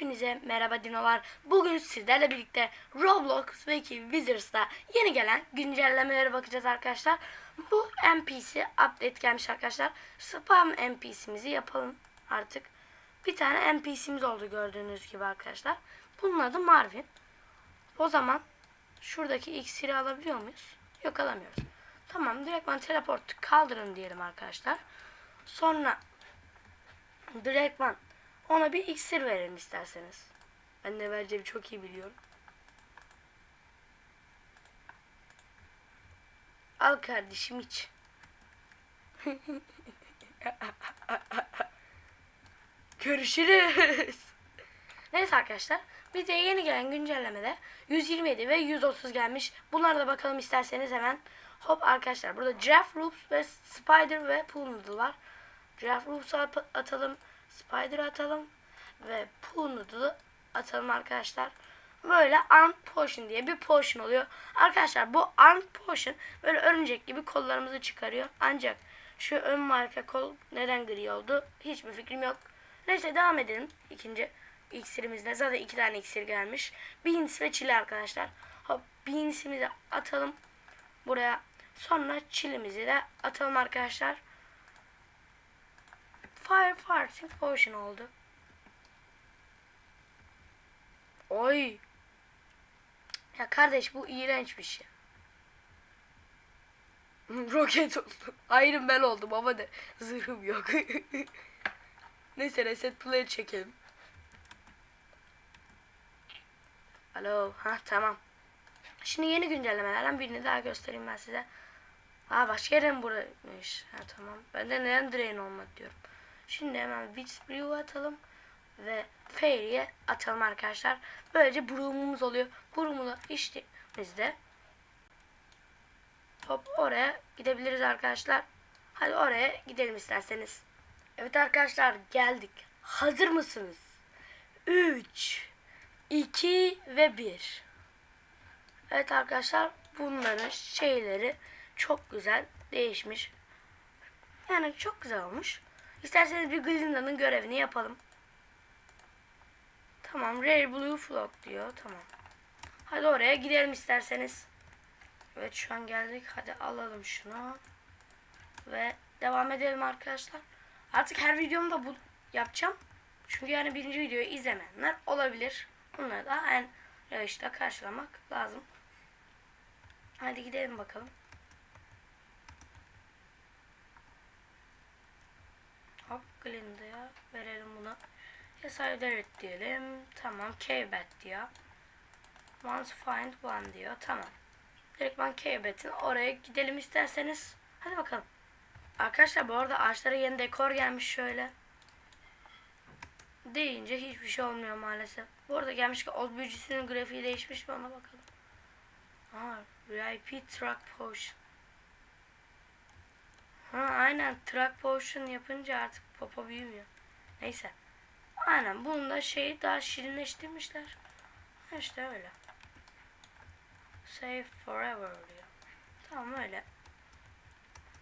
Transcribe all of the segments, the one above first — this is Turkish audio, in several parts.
Hepinize merhaba dinolar. Bugün sizlerle birlikte Roblox ve iki Wizards'ta yeni gelen güncellemelere bakacağız arkadaşlar. Bu NPC update gelmiş arkadaşlar. Spam NPC'mizi yapalım artık. Bir tane NPC'miz oldu gördüğünüz gibi arkadaşlar. Bunun adı Marvin. O zaman şuradaki iksiri alabiliyor muyuz? Yok alamıyoruz. Tamam direktman teleport kaldırın diyelim arkadaşlar. Sonra direktman ona bir iksir verelim isterseniz. Ben ne vereceğimi çok iyi biliyorum. Al kardeşim iç. Görüşürüz. Neyse arkadaşlar. Videoya yeni gelen güncellemede 127 ve 130 gelmiş. Bunlara da bakalım isterseniz hemen. Hop arkadaşlar burada Giraffe Roops ve Spider ve Pool Noodle var. Giraffe Roops'u at- atalım. Spider atalım. Ve Pool Noodle'ı atalım arkadaşlar. Böyle Arm Potion diye bir potion oluyor. Arkadaşlar bu Arm Potion böyle örümcek gibi kollarımızı çıkarıyor. Ancak şu ön marka kol neden gri oldu? Hiçbir fikrim yok. Neyse devam edelim. İkinci iksirimizde. Zaten iki tane iksir gelmiş. Beans ve chili arkadaşlar. Hop beans'imizi atalım. Buraya. Sonra chili'mizi de atalım arkadaşlar. Fire Farting Potion oldu. Oy. Ya kardeş bu iğrençmiş ya. Roket oldu. Iron Man oldum ama de zırhım yok. Neyse reset play çekelim. Alo. Ha tamam. Şimdi yeni güncellemelerden birini daha göstereyim ben size. Aa başka yere mi buraymış? Ha tamam. Ben de neden drain olmadı diyorum. Şimdi hemen Witch Brew atalım. Ve Fairy'e atalım arkadaşlar. Böylece broom'umuz oluyor. Broom'u da içtiğimizde hop oraya gidebiliriz arkadaşlar. Hadi oraya gidelim isterseniz. Evet arkadaşlar geldik. Hazır mısınız? 3 2 ve 1 Evet arkadaşlar bunların şeyleri çok güzel değişmiş. Yani çok güzel olmuş. İsterseniz bir Glinda'nın görevini yapalım. Tamam Rare Blue Flock diyor. Tamam. Hadi oraya gidelim isterseniz. Evet şu an geldik. Hadi alalım şunu. Ve devam edelim arkadaşlar. Artık her videomda bu yapacağım. Çünkü yani birinci videoyu izlemeyenler olabilir. Bunları da en yarışta karşılamak lazım. Hadi gidelim bakalım. Glinda'ya verelim buna. Yes diyelim. Tamam. K-Bet diyor. To find one diyor. Tamam. Direktman K-Bet'in oraya gidelim isterseniz. Hadi bakalım. Arkadaşlar bu arada ağaçlara yeni dekor gelmiş şöyle. Deyince hiçbir şey olmuyor maalesef. Bu arada gelmiş ki Oz büyücüsünün grafiği değişmiş mi ona bakalım. Aa, VIP Truck Potion. Ha aynen Truck Potion yapınca artık popo büyümüyor. Neyse. Aynen bunun da şeyi daha şirinleştirmişler. İşte öyle. Save forever diyor. Tamam öyle.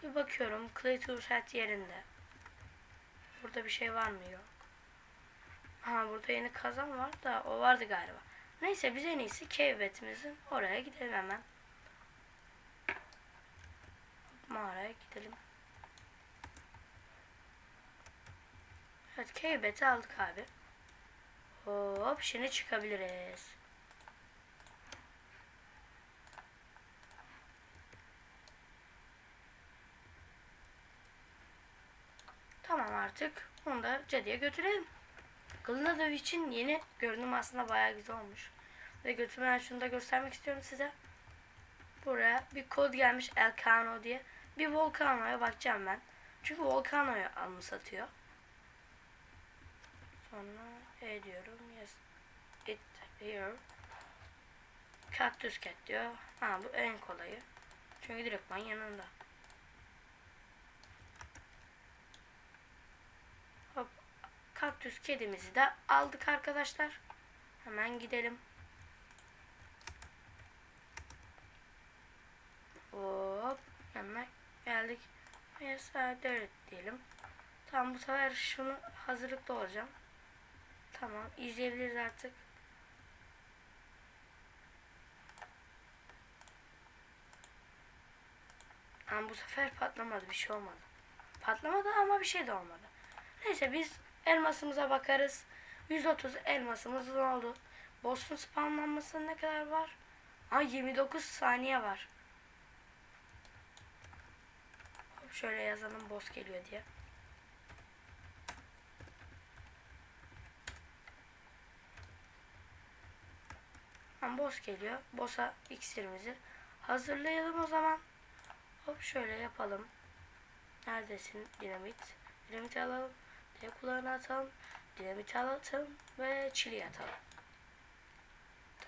Bir bakıyorum. Claytooth hat yerinde. Burada bir şey var mı? Yok. Ha burada yeni kazan var da o vardı galiba. Neyse biz en iyisi cave betimizin oraya gidelim hemen. Mağaraya gidelim. Evet cave beti aldık abi. Hop şimdi çıkabiliriz. Tamam artık. Onu da cadıya götürelim. Kılına dövü için yeni görünüm aslında bayağı güzel olmuş. Ve götürmeden şunu da göstermek istiyorum size. Buraya bir kod gelmiş Elcano diye. Bir Volcano'ya bakacağım ben. Çünkü Volcano'ya alımı satıyor. Sonra E diyorum. Yes. It here. Cactus Cat diyor. Ha bu en kolayı. Çünkü direktman yanında. Hop. Kaktüs kedimizi de aldık arkadaşlar. Hemen gidelim. Hop. Yanına geldik. Yes, diyelim. Tamam bu sefer şunu hazırlıklı olacağım. Tamam izleyebiliriz artık. Ama bu sefer patlamadı bir şey olmadı. Patlamadı ama bir şey de olmadı. Neyse biz elmasımıza bakarız. 130 elmasımız oldu? Boss'un spamlanmasına ne kadar var? Aa 29 saniye var. Şöyle yazalım boss geliyor diye. Tamam boss geliyor. Boss'a iksirimizi hazırlayalım o zaman. Hop şöyle yapalım. Neredesin dinamit? Dinamiti alalım. Diye kulağına atalım. Dinamiti atalım ve çili atalım.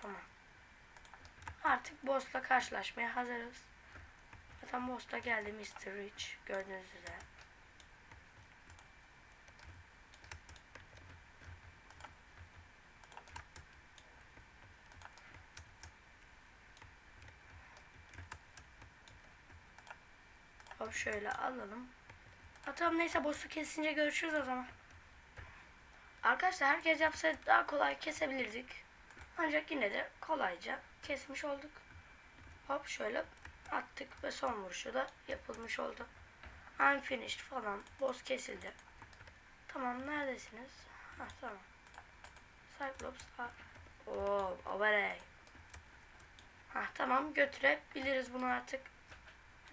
Tamam. Artık boss'la karşılaşmaya hazırız. Zaten boss da geldi Mr. Rich. Gördüğünüz üzere. Hop şöyle alalım. Ha, tamam neyse boss'u kesince görüşürüz o zaman. Arkadaşlar herkes yapsa daha kolay kesebilirdik. Ancak yine de kolayca kesmiş olduk. Hop şöyle attık ve son vuruşu da yapılmış oldu. Unfinished falan boss kesildi. Tamam neredesiniz? Ha tamam. Cyclops var. Oo, overey. Ha tamam götürebiliriz bunu artık.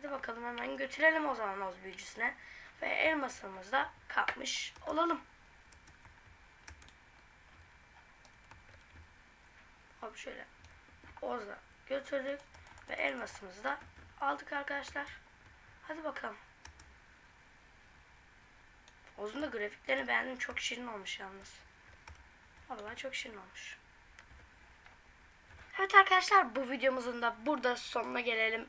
Hadi bakalım hemen götürelim o zaman Oz büyücüsüne. Ve elmasımızı da kapmış olalım. Hop şöyle Oz'a götürdük ve elmasımızı da aldık arkadaşlar. Hadi bakalım. Oz'un da grafiklerini beğendim. Çok şirin olmuş yalnız. Vallahi çok şirin olmuş. Evet arkadaşlar bu videomuzun da burada sonuna gelelim.